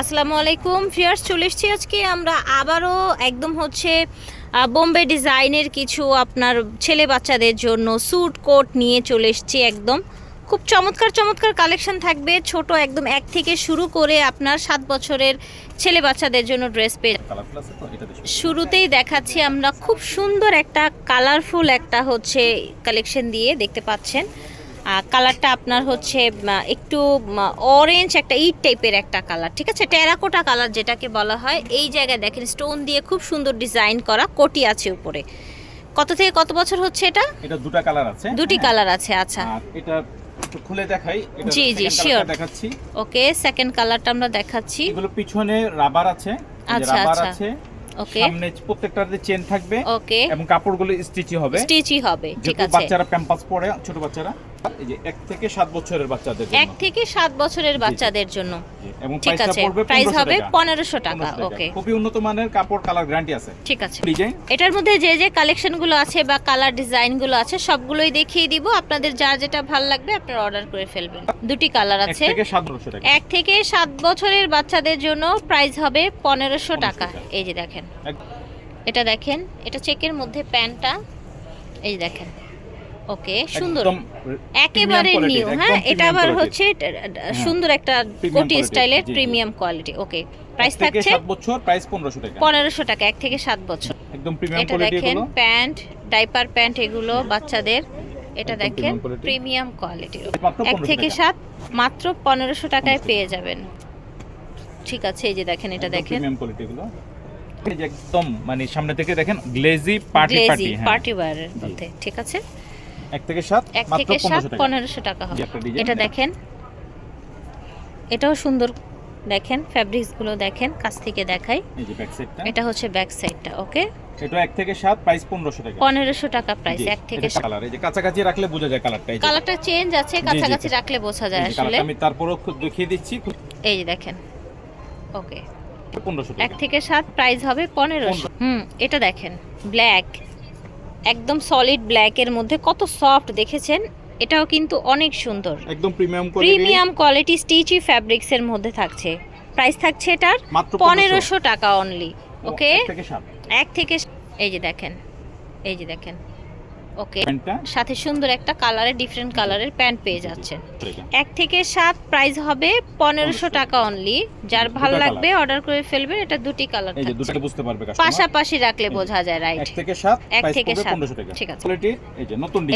আসসালামু আলাইকুম। ফিয়ার্স চলে এসেছি আজকে। আমরা আবারও একদম হচ্ছে বোম্বে ডিজাইনের কিছু আপনার ছেলে বাচ্চাদের জন্য স্যুট কোট নিয়ে চলে এসেছি একদম। খুব চমৎকার চমৎকার কালেকশন থাকবে। ছোট একদম এক থেকে শুরু করে আপনার সাত বছরের ছেলে বাচ্চাদের জন্য ড্রেস পেয়ে শুরুতেই দেখাচ্ছি। আমরা খুব সুন্দর একটা কালারফুল একটা হচ্ছে কালেকশন দিয়ে দেখতে পাচ্ছেন। কালারটা আপনার হচ্ছে একটু অরেঞ্জ একটা ইট টাইপের একটা কালার ঠিক আছে? টেরাকোটা কালার যেটাকে বলা হয় এই জায়গায় দেখেন স্টোন দিয়ে খুব সুন্দর ডিজাইন করা কোটি আছে উপরে। কত থেকে কত বছর হচ্ছে এটা? এটা দুটো কালার আছে। দুটি হ্যাঁ। কালার আছে আচ্ছা। এটা খুলে দেখাই জি, জি, colourটা দেখাচ্ছি। ওকে সেকেন্ড কালারটা আমরা দেখাচ্ছি। এগুলো পিছনে রাবার আছে আচ্ছা, আচ্ছা। আছে। ওকে। সামনে প্রত্যেকটাতে চেন থাকবে ওকে। এবং কাপড়গুলো স্টিচি হবে। স্টিচই হবে ঠিক আছে। বাচ্চারা প্যাম্পাস পরে ছোট বাচ্চারা। এই যে এক থেকে সাত বছরের বাচ্চাদের জন্য। থেকে সাত বছরের বাচ্চাদের জন্য। এবং ঠিক প্রাইসটা পড়বে প্রাইস হবে পনেরোশো টাকা 1500 টাকা। ওকে খুবই উন্নত মানের কাপড় কালার গ্যারান্টি আছে। ঠিক আছে। ডিজাইন এটার মধ্যে যে যে কালেকশনগুলো আছে বা কালার ডিজাইনগুলো আছে সবগুলোই দেখিয়ে দিব। আপনাদের যার যেটা ভালো লাগবে আপনারা অর্ডার করে ফেলবেন। দুটি কালার আছে। এক থেকে সাত বছরের বাচ্চাদের জন্য প্রাইস হবে পনেরোশো 1500 টাকা। এই যে দেখেন। এটা দেখেন এটা চেকের মধ্যে প্যান্টটা। এই যে দেখেন। ওকে সুন্দর। একেবারে নিউ হ্যাঁ? এটা আবার হচ্ছে সুন্দর একটা কোটি স্টাইলের। Premium quality okay. প্রাইস থাকছে সাত বছর প্রাইস পনেরোশো টাকা। পনেরোশো টাকা এক থেকে সাত বছর। একদম প্রিমিয়াম এটা কোয়ালিটি দেখেন প্যান্ট ডাইপার প্যান্ট এগুলো বাচ্চাদের। এটা দেখেন প্রিমিয়াম কোয়ালিটির মাত্র এক থেকে টাকা। সাত মাত্র পনেরোশো টাকায় পেয়ে যাবেন। ঠিক আছে এই যে দেখেন এটা দেখেন। প্রিমিয়াম কোয়ালিটি গুলো একদম মানে সামনে থেকে দেখেন গ্লেজি পার্টি পার্টি হ্যাঁ। পার্টি ওয়্যারের মধ্যে ঠিক আছে? এক থেকে সাত এক থেকে সাত 1500 টাকা। পনেরোশো টাকা হবে। এটা দেখেন। এটাও সুন্দর দেখেন ফ্যাব্রিক্সগুলো দেখেন কাছ থেকে দেখাই। এই যে ব্যাক সাইডটা এটা হচ্ছে ব্যাক সাইডটা ওকে এটা এক থেকে সাত প্রাইস 1500 টাকা। পনেরোশো টাকা প্রাইস এক থেকে কালার এই যে কাছাকাছি রাখলে বোঝা যায় কালারটা এই যে। কালারটা চেঞ্জ আছে কাছাকাছি রাখলে বোঝা যায় আসলে। আমি তারপরও খুব দেখিয়ে দিচ্ছি এই যে দেখেন ওকে 1500 এক টাকা থেকে সাত প্রাইস হবে পনেরোশো। হুম এটা দেখেন ব্ল্যাক একদম সলিড ব্ল্যাকের মধ্যে কত সফট দেখেছেন? এটাও কিন্তু অনেক সুন্দর। একদম প্রিমিয়াম কোয়ালিটি প্রিমিয়াম কোয়ালিটি স্টিচি ফ্যাব্রিক্স এর মধ্যে থাকছে। প্রাইস থাকছে এটার পনেরোশো টাকা অনলি ওকে এক থেকে এই যে দেখেন এই যে দেখেন। ওকে সাথে সুন্দর একটা কালারের ডিফারেন্ট কালারের প্যান্ট পেয়ে যাচ্ছেন। এক থেকে সাত প্রাইস হবে পনেরোশো টাকা অনলি যার ভালো লাগবে অর্ডার করে ফেলবেন এটা দুটি কালার বুঝতে পারবে পাশাপাশি রাখলে বোঝা যায় রাইট এক থেকে সাত এক থেকে সাত। ঠিক আছে।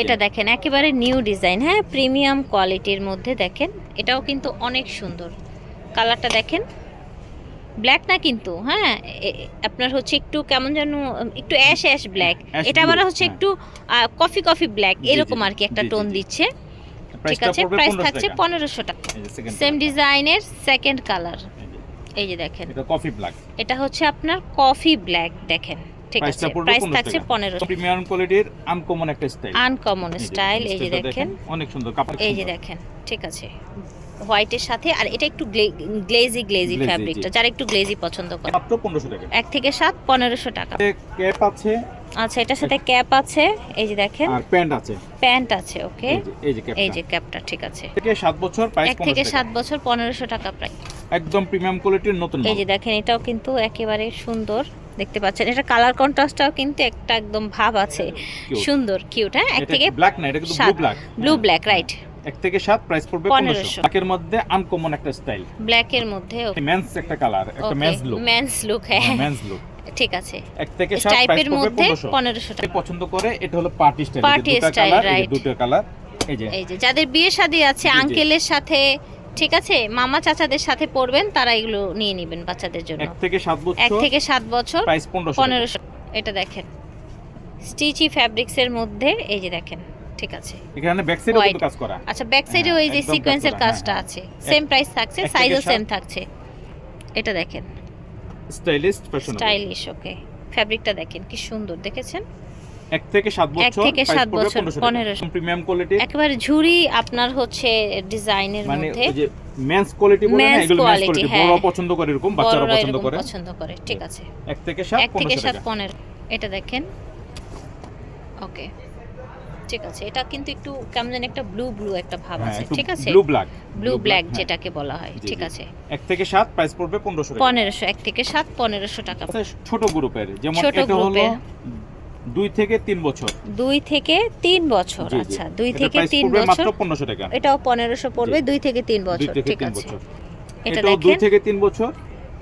এটা দেখেন একেবারে নিউ ডিজাইন হ্যাঁ? প্রিমিয়াম কোয়ালিটির মধ্যে দেখেন এটাও কিন্তু অনেক সুন্দর। কালারটা দেখেন। ব্ল্যাক না কিন্তু হ্যাঁ? আপনার হচ্ছে একটু কেমন যেন একটু অ্যাশ অ্যাশ ব্ল্যাক এটা আবার হচ্ছে হ্যাঁ। একটু কফি কফি ব্ল্যাক এরকম আর কি একটা টোন দিচ্ছে। ঠিক আছে? প্রাইস থাকছে পনেরোশো টাকা। সেম ডিজাইনের সেকেন্ড কালার এই যে, দেখেন। এটা কফি ব্ল্যাক এটা হচ্ছে আপনার কফি ব্ল্যাক দেখেন। ঠিক আছে? প্রাইস থাকছে টাকা। পনেরোশো প্রিমিয়াম কোয়ালিটির আনকমন একটা স্টাইল আনকমন স্টাইল এই যে দেখেন। অনেক সুন্দর কাপড় এই যে দেখেন ঠিক আছে। হোয়াইটের সাথে আর এটা একটু গ্লেজি গ্লেজি ফ্যাব্রিকটা। যারা একটু গ্লেজি পছন্দ করে মাত্র 1500 টাকা। এক থেকে সাত পনেরোশো টাকা। ক্যাপ আছে। আচ্ছা এটার সাথে ক্যাপ আছে এই যে দেখেন। আর প্যান্ট আছে। প্যান্ট আছে ওকে? এই যে ক্যাপটা। এই যে ক্যাপটা ঠিক আছে। থেকে 7 বছর প্রাইস এক থেকে 1500 সাত বছর পনেরোশো টাকা প্রায়। একদম প্রিমিয়াম কোয়ালিটির নতুন এই যে দেখেন এটাও কিন্তু একেবারে সুন্দর। দেখতে পাচ্ছেন এটা কালার কন্ট্রাস্টটাও কিন্তু একটা একদম ভাব আছে। সুন্দর কিউট হ্যাঁ? এক থেকে ব্ল্যাক না? এটা কিন্তু ব্লু সাত। ব্ল্যাক ব্লু ব্ল্যাক রাইট এক থেকে 7 প্রাইস পড়বে 1500 1500 ব্ল্যাকের মধ্যে আনকমন একটা স্টাইল ব্ল্যাকের মধ্যে মেন্স একটা কালার একটা মেন্স লুক মেন্স লুক হ্যাঁ মেন্স লুক ঠিক আছে। এক থেকে 7 প্রাইস টাইপের পড়বে মধ্যে 1500 টাকা। পছন্দ করে এটা হলো পার্টি স্টাইল এই right. যে দুটো কালার এই যে। এই যে যাদের বিয়ে শাদী আছে। আঙ্কেলের সাথে ঠিক আছে মামা চাচাদের সাথে পড়বেন তারা এগুলো নিয়ে নেবেন বাচ্চাদের জন্য। এক থেকে 7 বছর এক থেকে সাত বছর প্রাইস 1500 পনেরোশো। এটা দেখেন। স্টিচি ফ্যাব্রিক্স এর মধ্যে এই যে দেখেন। ঠিক আছে। এখানে ব্যাক সাইডে. কিন্তু কাজ করা। আচ্ছা ব্যাক সাইডে হ্যাঁ, ওই যে সিকোয়েন্সের কাজটা হ্যাঁ, আছে। সেম প্রাইস থাকছে সাইজও সেম থাকছে। এটা দেখেন। স্টাইলিস্ট ফ্যাশনেবল স্টাইলিশ ওকে ফ্যাব্রিকটা দেখেন কি সুন্দর দেখেছেন? এক থেকে 7 বছর এক থেকে সাত বছর, 1500 1500 প্রিমিয়াম কোয়ালিটি একেবারে ঝুরি আপনার হচ্ছে ডিজাইনের মানে মধ্যে। যে মেন্স কোয়ালিটি বলে না এগুলো মেন্স কোয়ালিটি হ্যাঁ। বড় পছন্দ করে এরকম বাচ্চারা পছন্দ করে। পছন্দ করে ঠিক আছে। এক থেকে 7 এক থেকে সাত পনেরো এটা দেখেন। ওকে ঠিক আছে এটা কিন্তু একটু কেমন জানি একটা ব্লু ব্লু একটা ভাব হ্যাঁ আছে ঠিক আছে? ব্লু ব্ল্যাক ব্লু ব্ল্যাক যেটাকে বলা হয় ঠিক আছে। এক থেকে সাত প্রাইস পড়বে পনেরোশো টাকা। পনেরোশো এক থেকে সাত পনেরোশো টাকা। আচ্ছা, ছোট গ্রুপের যেমন ছোট এটা হলো গ্রুপের। দুই থেকে তিন বছর। দুই থেকে তিন বছর। আচ্ছা দুই থেকে তিন বছর। মাত্র পনেরোশো টাকা। এটাও পনেরোশো পড়বে দুই থেকে তিন বছর ঠিক আছে। এটা এটাও দুই থেকে তিন বছর।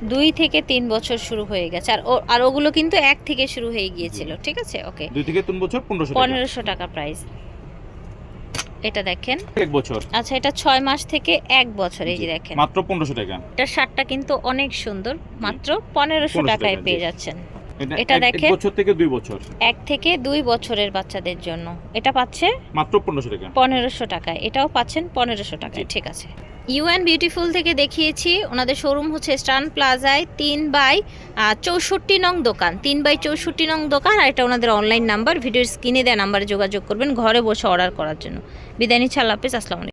দুই থেকে তিন বছর শুরু হয়ে গেছে। আর আর ওগুলো কিন্তু এক থেকে শুরু হয়ে গিয়েছিল। ঠিক আছে? ওকে। দুই থেকে তিন বছর পনেরোশো টাকা। পনেরোশো টাকা প্রাইস এটা দেখেন। এক বছর। আচ্ছা এটা ছয় মাস থেকে এক বছর এই যে দেখেন। মাত্র পনেরোশো টাকা। এটা শার্টটা কিন্তু অনেক সুন্দর। মাত্র পনেরোশো 1500 টাকায় পেয়ে যাচ্ছেন। এটা এক বছর থেকে দুই বছর। এক থেকে দুই বছরের বাচ্চাদের জন্য। এটা পাচ্ছে মাত্র পনেরোশো টাকা। পনেরোশো টাকায়। এটাও পাচ্ছেন পনেরোশো টাকায়। ঠিক আছে। ইউএন বিউটিফুল থেকে দেখিয়েছি ওনাদের শোরুম হচ্ছে স্টান প্লাজায় তিন বাই চৌষট্টি নং দোকান। তিন বাই চৌষট্টি নং দোকান আর এটা ওনাদের অনলাইন নাম্বার ভিডিওর স্ক্রিনে দেওয়া নাম্বারে যোগাযোগ করবেন ঘরে বসে অর্ডার করার জন্য। বিদায় নিচ্ছি আল্লাহ হাফিজ আসসালামু আলাইকুম।